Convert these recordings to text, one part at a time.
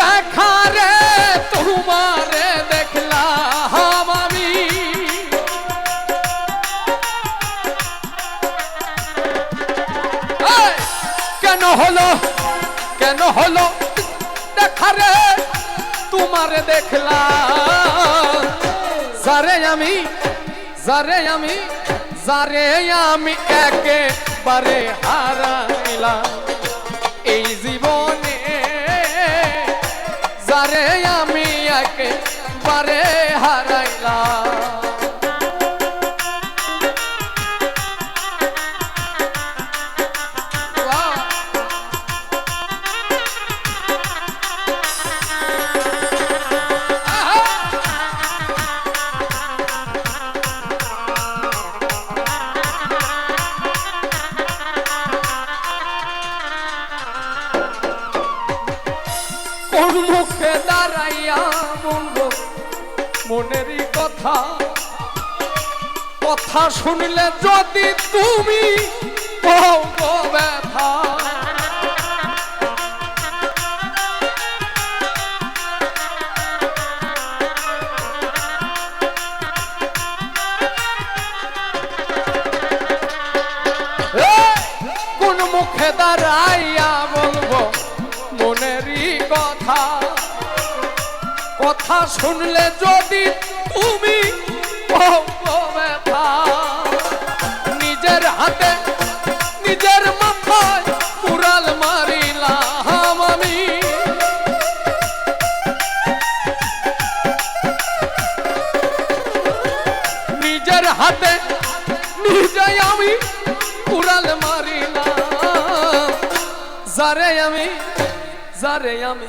দেখা রে, তোমারে দেখলাম আমি। কেন হলো কেন হলো দেখা রে, তোমারে দেখলাম। যারে আমি যারে আমি যারে আমি একেবারে হারাইলাম। মনেরই কথা। কথা শুনলে যদি তুমি কোন মুখে দাঁড়াইয়া কথা শুনলে যদি তুমি নিজের হাতে, নিজের মাথায় কুড়াল মারিলাম আমি। নিজের হাতে নিজে আমি কুড়াল মারিলাম। যারে আমি যারে আমি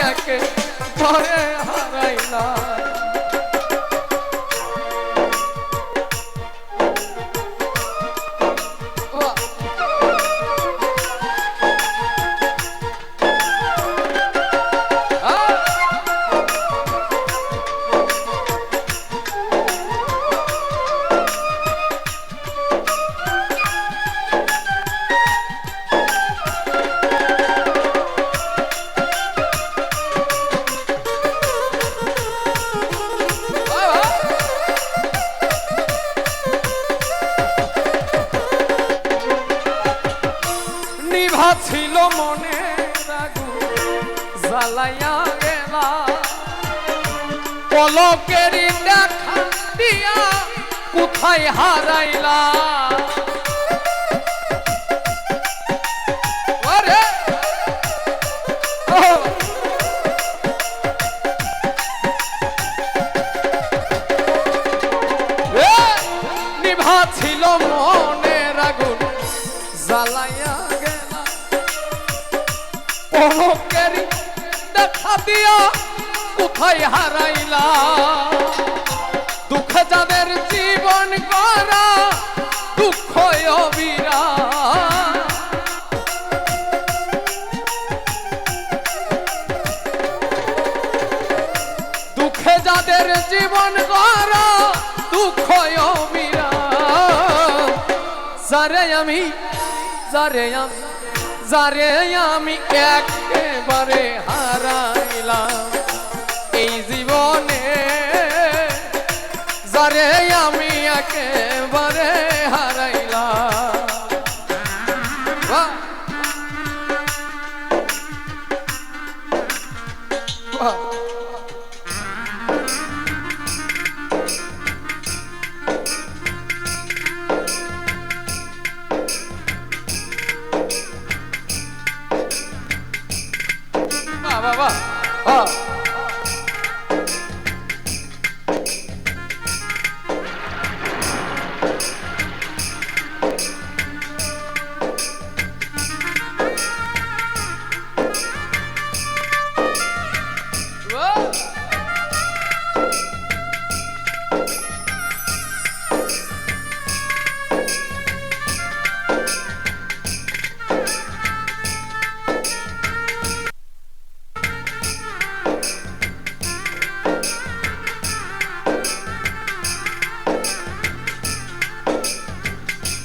মনে রাগু জ্বালাইয়া গেলা। পলকেরি দেখা দিয়া কোথায় হারাইলা? দিয়া কোথায় হারাইলা? দুঃখ যাদের জীবন করা দুঃখ অবিরা। দুঃখে যাদের জীবন করা দুঃখ অবিরা। যারে আমি যারে আমি যারে আমি একেবারে হারাইলাম। এই জীবনে যারে আমি একেবারে হারাইলাম। বাহ! 嗯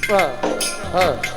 嗯嗯。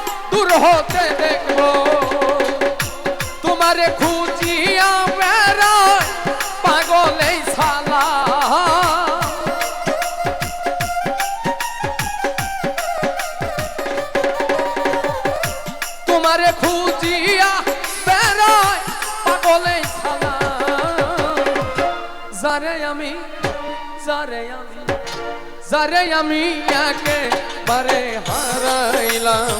হতে দেখব। তোমারে খুঁজিয়া বেড়ায় পাগলেই সালা তোমারে খুঁজিয়া বেড়ায় পাগলেই সালা যারে আমি যারে আমি যারে আমি একেবারে হারাইলাম।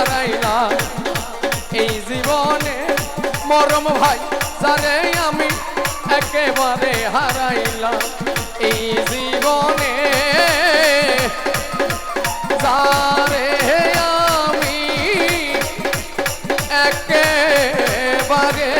হারাইলা। এই জীবনে মরম ভাই যারে আমি একেবারে হারাইলা এই জীবনে সারে আমি একেবারে